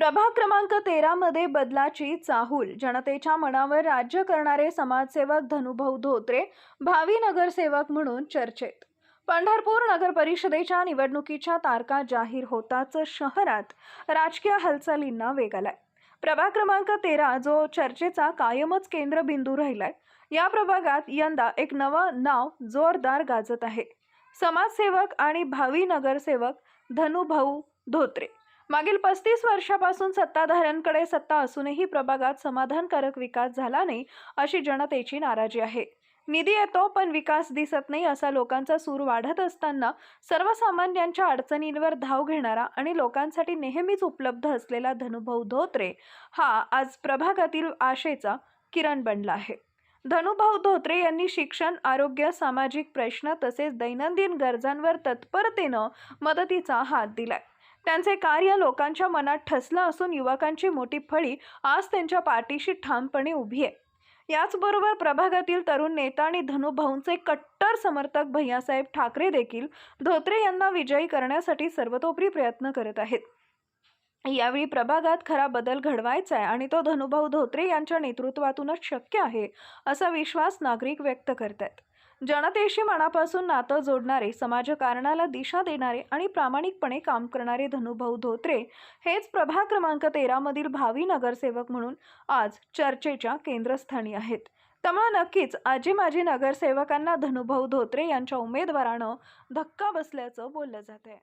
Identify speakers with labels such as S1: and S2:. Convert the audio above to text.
S1: प्रभाग क्रमांक तेरामध्ये बदलाची चाहूल. जनतेच्या मनावर राज्य करणारे समाजसेवक धनुभाऊ धोत्रे भावी नगरसेवक म्हणून चर्चेत. पंढरपूर नगर परिषदेच्या निवडणुकीच्या तारखा जाहीर होताच शहरात राजकीय हालचालींना वेग आलाय. प्रभाग क्रमांक तेरा जो चर्चेचा कायमच केंद्रबिंदू राहिलाय. या प्रभागात यंदा एक नवं नाव जोरदार गाजत आहे. समाजसेवक आणि भावी नगरसेवक धनुभाऊ धोत्रे. मागील पस्तीस वर्षापासून सत्ताधाऱ्यांकडे सत्ता असूनही प्रभागात समाधानकारक विकास झाला नाही अशी जनतेची नाराजी आहे. निधी येतो पण विकास दिसत नाही असा लोकांचा सूर वाढत असताना सर्वसामान्यांच्या अडचणींवर धाव घेणारा आणि लोकांसाठी नेहमीच उपलब्ध असलेला धनुभाऊ धोत्रे हा आज प्रभागातील आशेचा किरण बनला आहे. धनुभाऊ धोत्रे यांनी शिक्षण आरोग्य सामाजिक प्रश्न तसेच दैनंदिन गरजांवर तत्परतेनं मदतीचा हात दिलाय. त्यांचे कार्य लोकांच्या मनात ठसलं असून युवकांची मोठी फळी आज त्यांच्या पाठीशी ठामपणे उभी आहे. याचबरोबर प्रभागातील तरुण नेता आणि धनुभाऊंचे कट्टर समर्थक भैयासाहेब ठाकरे देखील धोत्रे यांना विजयी करण्यासाठी सर्वतोपरी प्रयत्न करत आहेत. यावेळी प्रभागात खरा बदल घडवायचा आहे आणि तो धनुभाऊ धोत्रे यांच्या नेतृत्वातूनच शक्य आहे असा विश्वास नागरिक व्यक्त करत आहेत जनतेशी मनापासून नातं जोडणारे समाजकारणाला दिशा देणारे आणि प्रामाणिकपणे काम करणारे धनुभाऊ धोत्रे हेच प्रभाग क्रमांक तेरामधील भावी नगरसेवक म्हणून आज चर्चेच्या केंद्रस्थानी आहेत. त्यामुळे नक्कीच आजी माजी नगरसेवकांना धनुभाऊ धोत्रे यांच्या उमेदवारानं धक्का बसल्याचं बोललं जात आहे